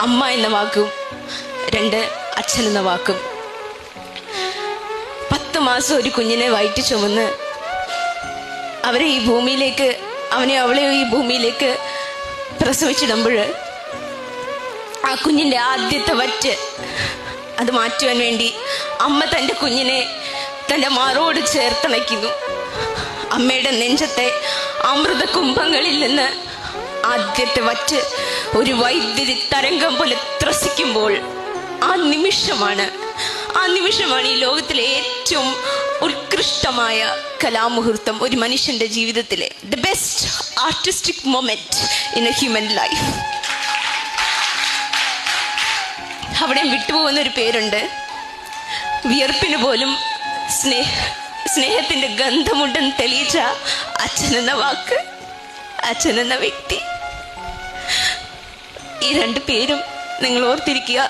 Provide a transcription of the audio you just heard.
അമ്മ എന്ന വാക്കും രണ്ട് അച്ഛൻ എന്ന വാക്കും. പത്ത് മാസം ഒരു കുഞ്ഞിനെ വയറ്റി ചുമന്ന് അവരെ ഈ ഭൂമിയിലേക്ക് അവനെ അവളെ ഈ ഭൂമിയിലേക്ക് പ്രസവിച്ചിടുമ്പോൾ ആ കുഞ്ഞിന്റെ ആദ്യത്തെ വറ്റ് അത് മാറ്റുവാൻ വേണ്ടി അമ്മ തന്റെ കുഞ്ഞിനെ തന്റെ മാറോട് ചേർത്തണയ്ക്കുന്നു. അമ്മയുടെ നെഞ്ചത്തെ അമൃത കുംഭങ്ങളിൽ നിന്ന് ആദ്യത്തെ വറ്റ് ഒരു വൈദ്യുതി തരംഗം പോലെ ത്രസിക്കുമ്പോൾ ആ നിമിഷമാണ് ആ നിമിഷമാണ് ഈ ലോകത്തിലെ ഏറ്റവും ഉത്കൃഷ്ടമായ കലാമുഹൂർത്തം ഒരു മനുഷ്യന്റെ ജീവിതത്തിലെ the best artistic moment in a human life അവിടെ വിട്ടുപോകുന്ന ഒരു പേരുണ്ട്. വിയർപ്പിന് പോലും സ്നേഹ സ്നേഹത്തിന്റെ ഗന്ധമുണ്ടെന്ന് തെളിയിച്ച അച്ഛൻ എന്ന വാക്ക് അച്ഛൻ എന്ന വ്യക്തി. ഈ രണ്ട് പേരും നിങ്ങൾ ഓർത്തിരിക്കുക